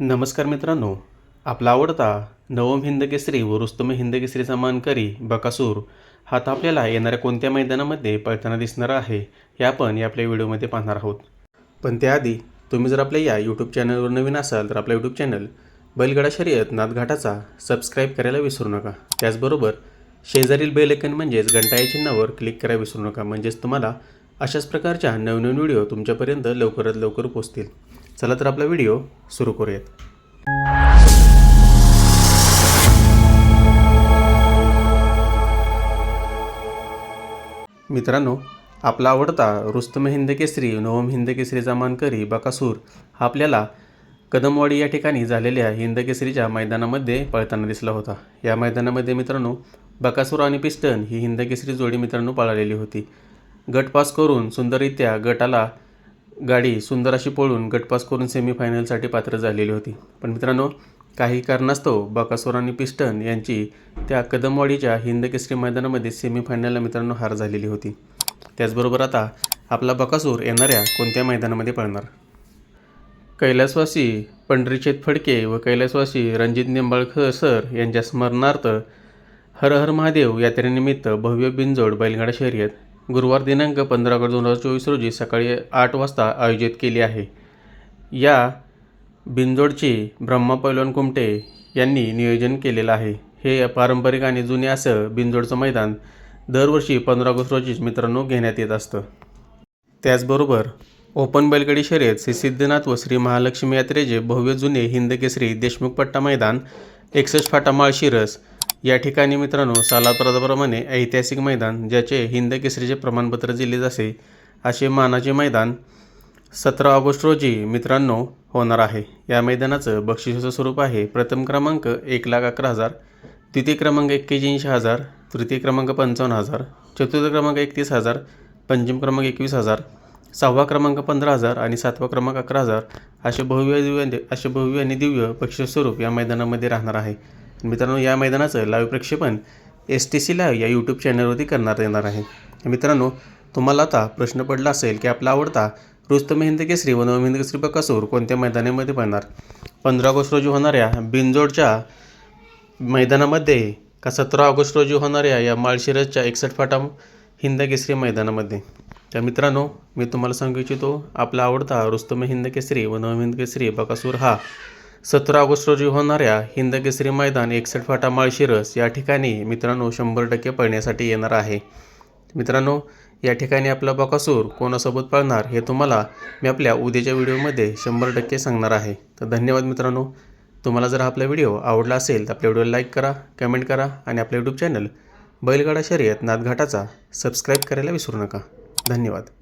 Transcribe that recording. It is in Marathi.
नमस्कार मित्रांनो. आपला आवडता नवम हिंद केसरी व रुस्तम हिंद केसरीचा मानकरी बकासूर हा तर आपल्याला येणाऱ्या कोणत्या मैदानामध्ये पळताना दिसणार आहे हे आपण या आपल्या व्हिडिओमध्ये पाहणार आहोत. पण त्याआधी तुम्ही जर आपल्या या यूट्यूब चॅनलवर नवीन असाल तर आपला यूट्यूब चॅनल बैलगडा शर्यत नादघाटाचा सबस्क्राईब करायला विसरू नका. त्याचबरोबर शेजारील बेल आयकन म्हणजेच घंटा या चिन्हावर क्लिक करायला विसरू नका. म्हणजेच तुम्हाला अशाच प्रकारच्या नवनवीन व्हिडिओ तुमच्यापर्यंत लवकरात लवकर पोहोचतील. चला तर आपला व्हिडिओ सुरू करूयात. मित्रांनो आपला आवडता रुस्तम हिंद केसरी नवम हिंद केसरीचा मानकरी बकासूर हा आपल्याला कदमवाडी या ठिकाणी झालेल्या हिंद केसरीच्या मैदानामध्ये पळताना दिसला होता. या मैदानामध्ये मित्रांनो बकासूर आणि पिस्टन ही हिंद केसरी जोडी मित्रांनो पळालेली होती. गट पास करून सुंदररित्या गटाला गाडी सुंदर अशी पळून गटपास करून सेमीफायनलसाठी पात्र झालेली होती. पण मित्रांनो काही कारणास्तव बकासूर आणि पिस्टन यांची त्या कदमवाडीच्या हिंद केसरी मैदानामध्ये सेमीफायनलला मित्रांनो हार झालेली होती. त्याचबरोबर आता आपला बकासूर येणाऱ्या कोणत्या मैदानामध्ये पळणार? कैलासवासी पंढरीचेत फडके व कैलासवासी रणजित निंबाळकर सर यांच्या स्मरणार्थ हर हर महादेव यात्रेनिमित्त भव्य बिंजोड बैलगाडा शर्यत गुरुवार दिनांक पंधरा ऑगस्ट दोन हजार चोवीस रोजी सकाळी आठ वाजता आयोजित केली आहे. या बिंजोडचे ब्रह्मा पैलवान कुमटे यांनी नियोजन केलेलं आहे. हे पारंपरिक आणि जुने असं बिंजोडचं मैदान दरवर्षी पंधरा ऑगस्ट रोजीच मित्रांनो घेण्यात येत असतं. त्याचबरोबर ओपन बैलगाडी शर्यत श्री सिद्धनाथ व श्री महालक्ष्मी यात्रेचे भव्य जुने हिंदकेसरी देशमुख पट्टा मैदान एकसष्ट फाटा माळशिरस या ठिकाणी मित्रांनो सालाप्रमाणे ऐतिहासिक मैदान ज्याचे हिंद केसरीचे प्रमाणपत्र दिले जाते असे मानाचे मैदान सतरा ऑगस्ट रोजी मित्रांनो होणार आहे. या मैदानाचं बक्षिसाचं स्वरूप आहे प्रथम क्रमांक एक लाख अकरा हजार द्वितीय क्रमांक एक्क्याऐंशी हजार तृतीय क्रमांक पंचावन्न हजार चतुर्थ क्रमांक एकतीस हजार पंचम क्रमांक एकवीस हजार सहावा क्रमांक पंधरा हजार आणि सातवा क्रमांक अकरा हजार असे भव्य दिव्य असे भव्य आणि दिव्य बक्षीस स्वरूप या मैदानामध्ये राहणार आहे. मित्रांनो या मैदानाचं लाईव्ह प्रक्षेपण एस टी सी लाईव्ह या यूट्यूब चॅनलवरती करण्यात येणार आहे. मित्रांनो तुम्हाला आता प्रश्न पडला असेल की आपला आवडता रुस्तम हिंद केसरी व नवम हिंद केसरी बकासूर कोणत्या मैदानामध्ये पडणार? पंधरा ऑगस्ट रोजी होणाऱ्या बिनजोडच्या मैदानामध्ये का सतरा ऑगस्ट रोजी होणाऱ्या या माळशिरसच्या एकसष्ट फाटा हिंद केसरी मैदानामध्ये? तर मित्रांनो मी तुम्हाला सांगू इच्छितो आपला आवडता रुस्तम हिंद केसरी व नवम हिंद केसरी बकासूर हा सतरा ऑगस्ट रोजी होणाऱ्या हिंदकेसरी मैदान एकसठ फाटा माळशिरस या ठिकाणी मित्रांनो शंभर टक्के पळण्यासाठी येणार आहे. मित्रांनो या ठिकाणी आपला बकासूर कोणासोबत पळणार हे तुम्हाला मी आपल्या उद्याच्या व्हिडिओमध्ये शंभर टक्के सांगणार आहे. तर धन्यवाद मित्रांनो. तुम्हाला जर आपला व्हिडिओ आवडला असेल तर आपल्या व्हिडिओला लाईक करा कमेंट करा आणि आपल्या यूट्यूब चॅनल बैलगाडा शर्यत नादघाटाचा सबस्क्राईब करायला विसरू नका. धन्यवाद.